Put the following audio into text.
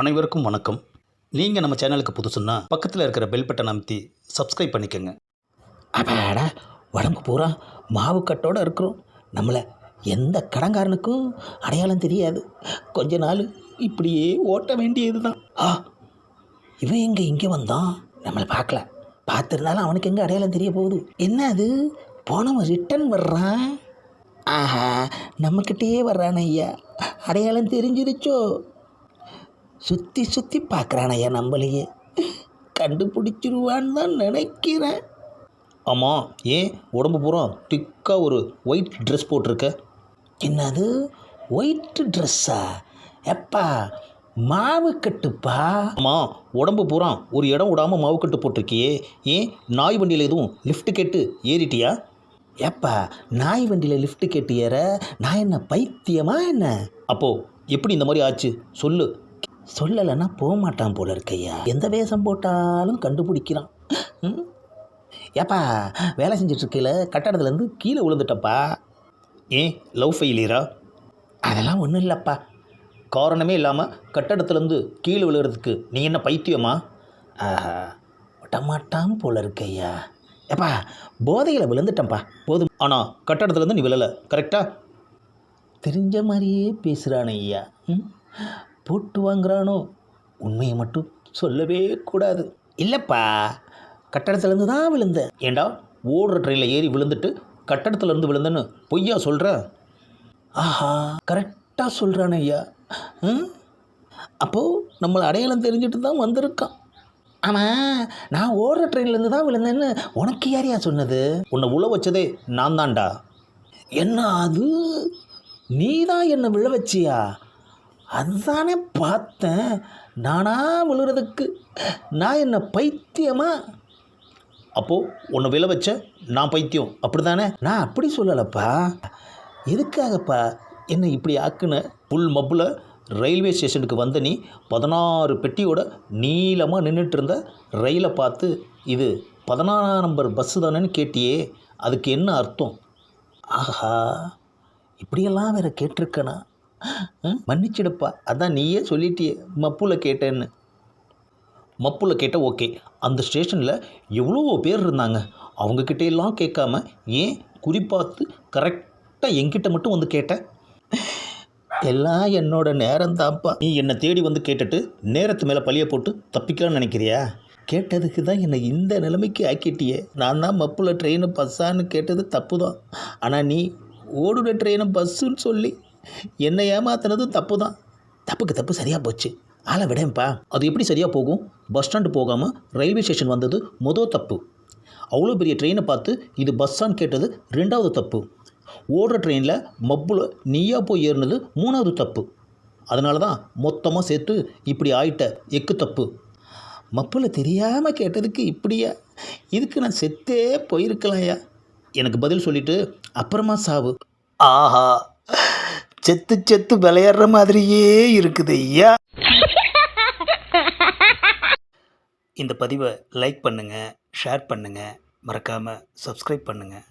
அனைவருக்கும் வணக்கம். நீங்கள் நம்ம சேனலுக்கு புதுசுன்னா பக்கத்தில் இருக்கிற பெல் பட்டன் அமைத்தி சப்ஸ்கிரைப் பண்ணிக்கோங்க. அப்பாடா உடம்பு பூரா மாவு கட்டோடு இருக்கிறோம். நம்மளை எந்த கடங்காரனுக்கும் அடையாளம் தெரியாது. கொஞ்ச நாள் இப்படியே ஓட்ட வேண்டியது தான் ஆ இவன் எங்கே இங்கே வந்தான்? நம்மளை பார்க்கல. பார்த்துருந்தாலும் அவனுக்கு எங்கே அடையாளம் தெரிய போகுது. என்ன அது? போனவன் ரிட்டன் வர்றான்? ஆஹா நம்மக்கிட்டேயே வர்றான் ஐயா. அடையாளம் தெரிஞ்சிருச்சோ? சுற்றி சுற்றி பார்க்குறானையா நம்மளையே. கண்டுபிடிச்சிருவான்னு தான் நினைக்கிறேன். ஆமாம் ஏன் உடம்பு பூரா திக்காக ஒரு ஒயிட் ட்ரெஸ் போட்டிருக்க? என்னது? ஒயிட் ட்ரெஸ்ஸா எப்பா மாவு கட்டுப்பா? ஆமாம் உடம்பு பூரா ஒரு இடம் விடாமல் மாவு கட்டு போட்டிருக்கியே. ஏன் நாய் வண்டியில் எதுவும் லிஃப்ட் கேட்டு ஏறிட்டியா? எப்பா நாய் வண்டியில் லிஃப்ட் கேட்டு ஏற? நான் என்ன பைத்தியமா என்ன? அப்போது எப்படி இந்த மாதிரி ஆச்சு? சொல்லு. சொல்லலைன்னா போக மாட்டான் போல இருக்கையா? எந்த வேஷம் போட்டாலும் கண்டுபிடிக்கிறான். ம்? ஏப்பா வேலை செஞ்சிட்ருக்கையில் கட்டடத்துலேருந்து கீழே விழுந்துட்டப்பா ஏன் லவ் ஃபெயிலியரா அதெல்லாம் ஒன்றும் இல்லைப்பா. காரணமே இல்லாமல் கட்டடத்துலேருந்து கீழே விழுறதுக்கு நீ என்ன பைத்தியமா? ஆஹா விடமாட்டான் போல இருக்கையா? ஏப்பா போதையில் விழுந்துட்டேன்ப்பா. போதும். ஆனால் கட்டடத்துலேருந்து நீ விழலை கரெக்டாக தெரிஞ்ச மாதிரியே பேசுகிறான் ஐயா. ம்? போட்டு வாங்குறானோ? உண்மையை மட்டும் சொல்லவே கூடாது. இல்லைப்பா கட்டடத்துலேருந்து தான் விழுந்தேன். ஏண்டா ஓடுற ட்ரெயினில் ஏறி விழுந்துட்டு கட்டடத்துலேருந்து விழுந்தேன்னு பொய்யா சொல்கிற ஆஹா கரெக்டாக சொல்கிறான் ஐயா. ம்? அப்போது நம்மளை அடையாளம் தெரிஞ்சுட்டு தான் வந்திருக்கான். ஆமாம் நான் ஓடுற ட்ரெயின்லேருந்து தான் விழுந்தேன்னு உனக்கு யாரையா சொன்னது? உன்னை உழ வச்சதே நான் தான்டா என்ன அது? நீ தான் என்னை விழ வச்சியா? அதுதானே பார்த்தேன். நானா விழுறதுக்கு. நான் என்ன பைத்தியமா? அப்போது உன்னை விழ வச்ச நான் பைத்தியம். அப்படி தானே நான் அப்படி சொல்லலப்பா. எதுக்காகப்பா என்னை இப்படி ஆக்குன? புல் மப்பில் ரயில்வே ஸ்டேஷனுக்கு வந்த நீ பதினாறு பெட்டியோட நீளமாக நின்றுட்டு இருந்த ரயிலை பார்த்து இது பதினாறாம் நம்பர் பஸ்ஸு தானேன்னு கேட்டியே. அதுக்கு என்ன அர்த்தம்? ஆஹா இப்படியெல்லாம் வேற கேட்டிருக்கேனா? மன்னிச்சிடுப்பா. அதான் நீயே சொல்லிட்டியே. மப்புல கேட்டேன்னு. மப்புல கேட்ட ஓகே. அந்த ஸ்டேஷனில் எவ்வளோ பேர் இருந்தாங்க. அவங்கக்கிட்ட எல்லாம் கேட்காம ஏன் குறிப்பாத்து கரெக்டாக என்கிட்ட மட்டும் வந்து கேட்ட? எல்லாம் என்னோட நேரம் தான்ப்பா. நீ என்னை தேடி வந்து கேட்டுட்டு நேரத்து மேலே பழிய போட்டு தப்பிக்கலாம்னு நினைக்கிறியா? கேட்டதுக்கு தான் என்னை இந்த நிலைமைக்கு ஆக்கிட்டியே. நான் தான் மப்புல ட்ரெயினு பஸ்ஸான்னு கேட்டது தப்பு தான் ஆனால் நீ ஓடுற ட்ரெயினை பஸ்ஸுன்னு சொல்லி என்னை ஏமாத்தினது தப்பு தான் தப்புக்கு தப்பு சரியாக போச்சு. ஆளை விடேன்ப்பா. அது எப்படி சரியாக போகும்? பஸ் ஸ்டாண்டு போகாமல் ரயில்வே ஸ்டேஷன் வந்தது மொதல் தப்பு. அவ்வளோ பெரிய ட்ரெயினை பார்த்து இது பஸ்ஸான்னு கேட்டது ரெண்டாவது தப்பு. ஓடுற ட்ரெயினில் மப்புல நீயா போய் ஏறினது மூணாவது தப்பு. அதனால தான் மொத்தமாக சேர்த்து இப்படி ஆயிட்ட எக்கு தப்பு. மப்புல தெரியாமல் கேட்டதுக்கு இப்படியா? இதுக்கு நான் செத்தே போயிருக்கலாம்யா. எனக்கு பதில் சொல்லிட்டு அப்புறமா சாவு. ஆஹா. செத்து செத்து விளையாடுற மாதிரியே இருக்குது ஐயா. இந்த பதிவை லைக் பண்ணுங்கள் ஷேர் பண்ணுங்கள் மறக்காமல் சப்ஸ்கிரைப் பண்ணுங்கள்